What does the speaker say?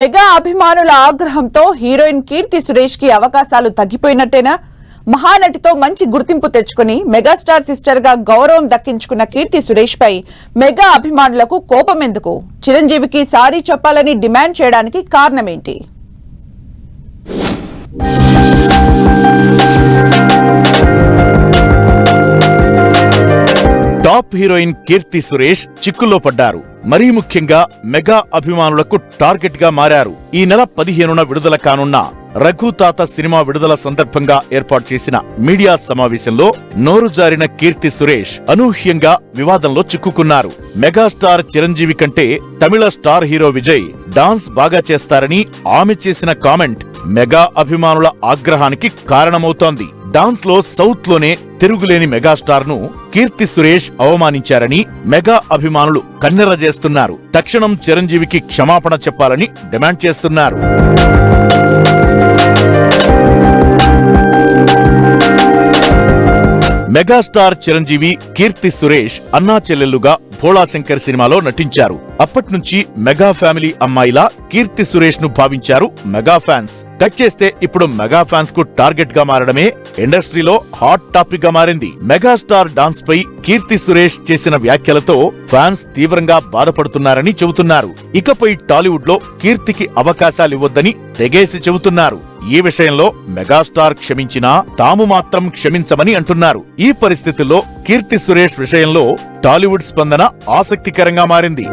Mega అభిమానుల ఆగ్రహంతో heroine కీర్తి సురేష్కి అవకాశాలు తగ్గిపోయినట్టేనా? మహానటితో మంచి గుర్తింపు తెచ్చుకుని మెగాస్టార్ సిస్టర్గా గౌరవం దక్కించుకున్న కీర్తి సురేష్ పై మెగా అభిమానులకు కోపం ఎందుకు? చిరంజీవికి సారీ చెప్పాలని డిమాండ్ చేయడానికి కారణమేంటి? టాప్ హీరోయిన్ కీర్తి సురేష్ చిక్కుల్లో పడ్డారు. మరీ ముఖ్యంగా మెగా అభిమానులకు టార్గెట్గా మారారు. ఈ నెల పదిహేనున విడుదల కానున్న రఘుతాత సినిమా విడుదల సందర్భంగా ఏర్పాటు చేసిన మీడియా సమావేశంలో నోరు జారిన కీర్తి సురేష్ అనూహ్యంగా వివాదంలో చిక్కుకున్నారు. మెగాస్టార్ చిరంజీవి కంటే తమిళ స్టార్ హీరో విజయ్ డాన్స్ బాగా చేస్తారని ఆమె చేసిన కామెంట్ మెగా అభిమానుల ఆగ్రహానికి కారణమవుతోంది. డాన్స్లో సౌత్లోనే తిరుగులేని మెగాస్టార్ను కీర్తి సురేష్ అవమానించారని మెగా అభిమానులు కన్నెర చేస్తున్నారు. తక్షణం చిరంజీవికి క్షమాపణ చెప్పాలని డిమాండ్ చేస్తున్నారు. మెగాస్టార్ చిరంజీవి కీర్తి సురేష్ అన్నా చెల్లెలుగా భోళాశంకర్ సినిమాలో నటించారు. అప్పట్నుంచి మెగా ఫ్యామిలీ అమ్మాయిలా కీర్తి సురేష్ను భావించారు మెగా ఫ్యాన్స్. కట్ చేస్తే ఇప్పుడు మెగా ఫ్యాన్స్కు టార్గెట్గా మారడమే ఇండస్ట్రీలో హాట్ టాపిక్గా మారింది మెగాస్టార్ డాన్స్ పై కీర్తి సురేష్ చేసిన వ్యాఖ్యలతో ఫ్యాన్స్ తీవ్రంగా బాధపడుతున్నారని చెబుతున్నారు. ఇకపై టాలీవుడ్లో కీర్తికి అవకాశాలివ్వొద్దని తెగేసి చెబుతున్నారు. ఈ విషయంలో మెగాస్టార్ క్షమించినా తాము మాత్రం క్షమించమని అంటున్నారు. ఈ పరిస్థితుల్లో కీర్తి సురేష్ విషయంలో టాలీవుడ్ స్పందన ఆసక్తికరంగా మారింది.